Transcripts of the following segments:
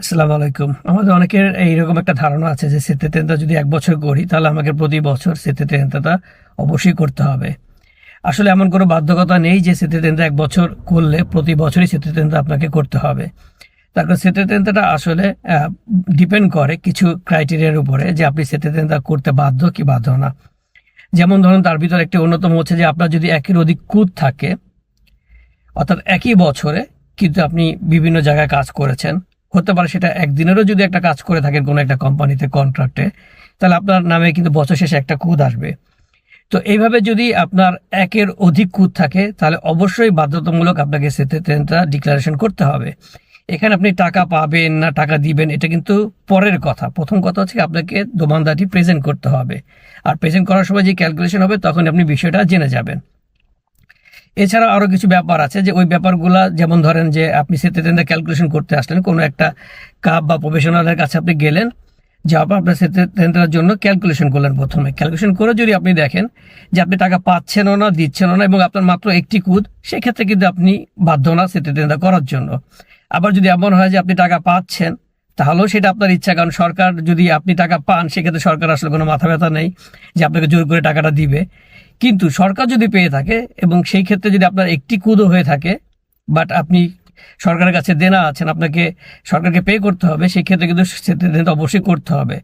আসসালামু আলাইকুম। আমাদের অনেকের এইরকম একটা ধারণা আছে যে সেতে তেনটা যদি এক বছর করি তাহলে আমাকে প্রতি বছর সেতে তেনটা অবশ্যই করতে হবে। আসলে এমন কোনো বাধ্যকতা নেই যে সেতে তেনটা এক বছর করলে প্রতি বছরই সেতে তেনটা আপনাকে করতে হবে। তারপর সেতে তেনটা আসলে ডিপেন্ড করে কিছু ক্রাইটেরিয়ার উপরে যে আপনি সেতে তেনটা করতে বাধ্য কি বাধ্য না। যেমন ধরুন, তার ভিতরে একটি অন্যতম হচ্ছে যে আপনার যদি একের অধিক কুদ থাকে, অর্থাৎ একই বছরে কিন্তু আপনি বিভিন্ন জায়গায় কাজ করেছেন হতে পারে সেটা একদিনেরও যদি একটা কাজ করে থাকেন কোনো একটা কোম্পানিতে কন্ট্রাক্টে তাহলে আপনার নামে কিন্তু বছর শেষে একটা কুদ আসবে। তো এইভাবে যদি আপনার একের অধিক কুদ থাকে, তাহলে অবশ্যই বাধ্যতামূলক আপনাকে ট্রেনটা ডিক্লারেশন করতে হবে। এখানে আপনি টাকা পাবেন না টাকা দিবেন, এটা কিন্তু পরের কথা। প্রথম কথা হচ্ছে আপনাকে দোমানদারটি প্রেজেন্ট করতে হবে। আর প্রেজেন্ট করার সময় যে ক্যালকুলেশন হবে, তখন আপনি বিষয়টা জেনে যাবেন। এছাড়া আরও কিছু ব্যাপার আছে যে ওই ব্যাপারগুলো, যেমন ধরেন যে আপনি সেতে টেন্ডার ক্যালকুলেশন করতে আসলেন, কোনো একটা কাপ বা প্রফেশনালের কাছে আপনি গেলেন, যাওয়ার পর আপনার সেতে টেন্ডারের জন্য ক্যালকুলেশন করলেন প্রথমে। ক্যালকুলেশন করে যদি আপনি দেখেন যে আপনি টাকা পাচ্ছেনও না, দিচ্ছেনও না এবং আপনার মাত্র একটি কুদ, সেক্ষেত্রে কিন্তু আপনি বাধ্য না সেতে করার জন্য। আবার যদি এমন হয় যে আপনি টাকা পাচ্ছেন তাহলেও সেটা আপনার ইচ্ছা, কারণ সরকার যদি আপনি টাকা পান, সেক্ষেত্রে সরকার আসলে কোনো মাথা ব্যথা নেই যে আপনাকে জোর করে টাকাটা দিবে। কিন্তু সরকার যদি পেয়ে থাকে এবং সেই ক্ষেত্রে যদি আপনার একটি কুদো হয়ে থাকে বাট আপনি সরকারের কাছে দেনা আছেন, আপনাকে, সরকারকে পে করতে হবে, সেই ক্ষেত্রে কিন্তু অবশ্যই করতে হবে।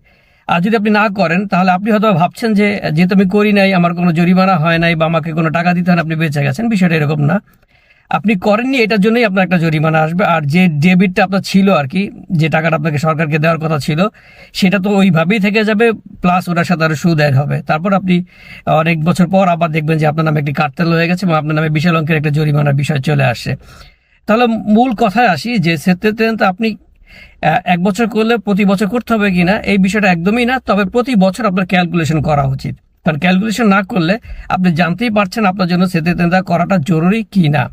আর যদি আপনি না করেন, তাহলে আপনি হয়তো ভাবছেন যে, যেহেতু আমি করি নাই, আমার কোনো জরিমানা হয় নাই বা আমাকে কোনো টাকা দিতে হয় আপনি বেঁচে গেছেন, বিষয়টা এরকম না। আপনি করেননি, এটার জন্যই আপনার একটা জরিমানা আসবে। আর যে ডেবিটটা আপনার ছিল আর কি, যে টাকাটা আপনাকে সরকারকে দেওয়ার কথা ছিল, সেটা তো ওইভাবেই থেকে যাবে প্লাস ওটার সাথে আরও সুদ অ্যাড হবে। তারপর আপনি অনেক বছর পর আবার দেখবেন যে আপনার নামে একটি কার্তেল হয়ে গেছে এবং আপনার নামে বিশাল অঙ্কের একটা জরিমানার বিষয় চলে আসছে। তাহলে মূল কথায় আসি যে সেক্ষেত্রে তো আপনি এক বছর করলে প্রতি বছর করতে হবে কি না এই বিষয়টা একদমই না, তবে প্রতি বছর আপনার ক্যালকুলেশন করা উচিত। কারণ ক্যালকুলেশন না করলে আপনি জানতেই পারছেন আপনার জন্য সেতে করাটা জরুরি কি না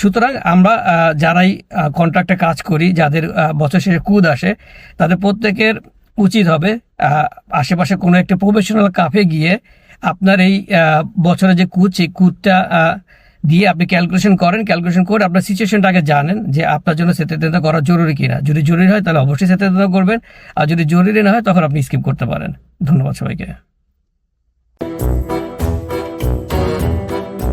সুতরাং আমরা যারাই কন্ট্রাক্টে কাজ করি, যাদের বছর শেষে কুদ আসে, তাদের প্রত্যেকের উচিত হবে আশেপাশে কোনো একটা প্রফেশনাল কাফে গিয়ে আপনার এই বছরে যে কুদ, সেই কুদটা দিয়ে আপনি ক্যালকুলেশন করেন ক্যালকুলেশন করে আপনার সিচুয়েশনটা আগে জানেন যে আপনার জন্য সেতে করা জরুরি কিনা। যদি জরুরি হয়, তাহলে অবশ্যই সেতে করবেন, আর যদি জরুরি না হয়, তখন আপনি স্কিপ করতে পারেন। ধন্যবাদ সবাইকে।